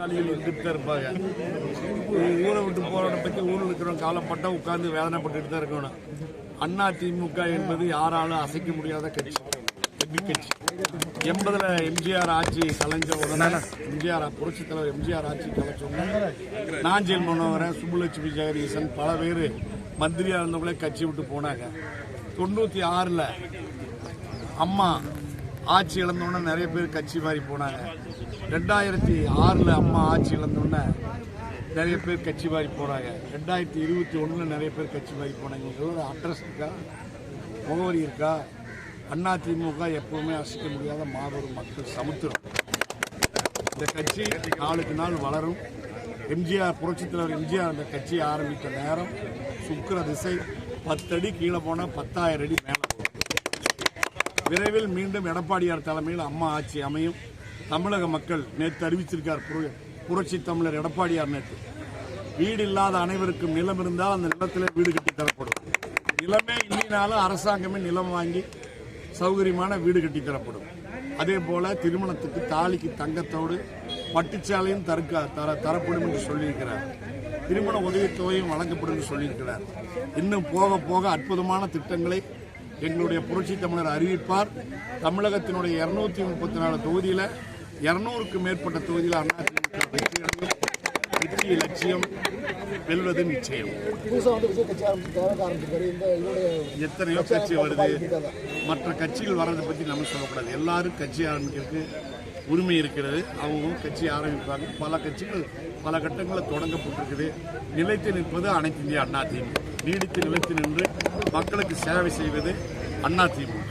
வேலையில் இருந்துட்டு தான் இருப்பாங்க. ஊரை விட்டு போறவனை பத்தி ஊரில் இருக்கிறவங்க காலப்பட்டா உட்கார்ந்து வேதனைப்பட்டுட்டு தான் இருக்கணும். அண்ணா திமுக என்பது யாராலும் அசைக்க முடியாத கட்சி. கட்சி. எண்பதுல எம்ஜிஆர் ஆட்சி கலைஞ்ச உடனே எம்ஜிஆர் புரட்சி தலைவர் எம்ஜிஆர் ஆட்சி கலைச்ச உடனே நாஞ்சில் மனோகரன் சுப்புலட்சுமி ஜெகதீசன் பல பேர் மந்திரியா இருந்தவங்களே கட்சி விட்டு போனாங்க. தொண்ணூத்தி ஆறுல அம்மா ஆட்சி இழந்தோடனே நிறைய பேர் கட்சி மாறி போனாங்க. ரெண்டாயிரத்தி ஆறில் அம்மா ஆட்சி இழந்தோடனே நிறைய பேர் கட்சி மாறி போனாங்க ரெண்டாயிரத்தி இருபத்தி ஒன்றில் நிறைய பேர் கட்சி மாறி போனாங்க. எங்களோட அட்ரஸ் இருக்கா? முகவரி இருக்கா? அண்ணா திமுக எப்பவுமே அசைக்க முடியாத மாபெரும் மக்கள் சமுத்திரம். இந்த கட்சி நாளுக்கு நாள் வளரும். எம்ஜிஆர் புரட்சித் தலைவர் எம்ஜிஆர் அந்த கட்சியை ஆரம்பித்த நேரம் சுக்கிர திசை பத்தடி கீழே போனால் பத்தாயிரம் அடி மேலே போகும். விரைவில் மீண்டும் எடப்பாடியார் தலைமையில் அம்மா ஆட்சி அமையும். தமிழக மக்கள் நேற்று அறிவித்திருக்கார் புர- புரட்சி தமிழர் எடப்பாடியார் நேற்று. வீடு இல்லாத அனைவருக்கும் நிலம் இருந்தால் அந்த நிலத்தில் வீடு கட்டி தரப்படும். நிலமே இல்லைனாலும் அரசாங்கமே நிலம் வாங்கி சௌகரியமான வீடு கட்டி தரப்படும். அதே போல திருமணத்துக்கு தாலிக்கு தங்கத்தோடு பட்டுச்சாலையும் தருக்க தர தரப்படும் என்று சொல்லியிருக்கிறார். திருமண உதவித்தொகையும் வழங்கப்படும் என்று சொல்லியிருக்கிறார். இன்னும் போக போக அற்புதமான திட்டங்களை எங்களுடைய புரட்சி தமிழர் அறிவிப்பார். தமிழகத்தினுடைய இருநூத்தி முப்பத்தி நாலு தொகுதியில் இருநூறுக்கு மேற்பட்ட தொகுதியில் அதிமுக வெற்றி வெற்றி லட்சியம் வெல்வது நிச்சயம். எத்தனையோ கட்சி வருது. மற்ற கட்சிகள் வர்றதை பற்றி நம்ம சொல்லக்கூடாது. எல்லாரும் கட்சி ஆரம்பிக்கிறதுக்கு உரிமை இருக்கிறது. அவங்க கட்சி ஆரம்பிப்பாங்க. பல கட்சிகள் பல கட்டங்களில் தொடங்கப்பட்டிருக்குது. நிலைத்து நிற்பது அனைத்து இந்திய அண்ணா திமுக. நீடித்து நிலைத்து நின்று மக்களுக்கு சேவை செய்வது அண்ணா திமுக.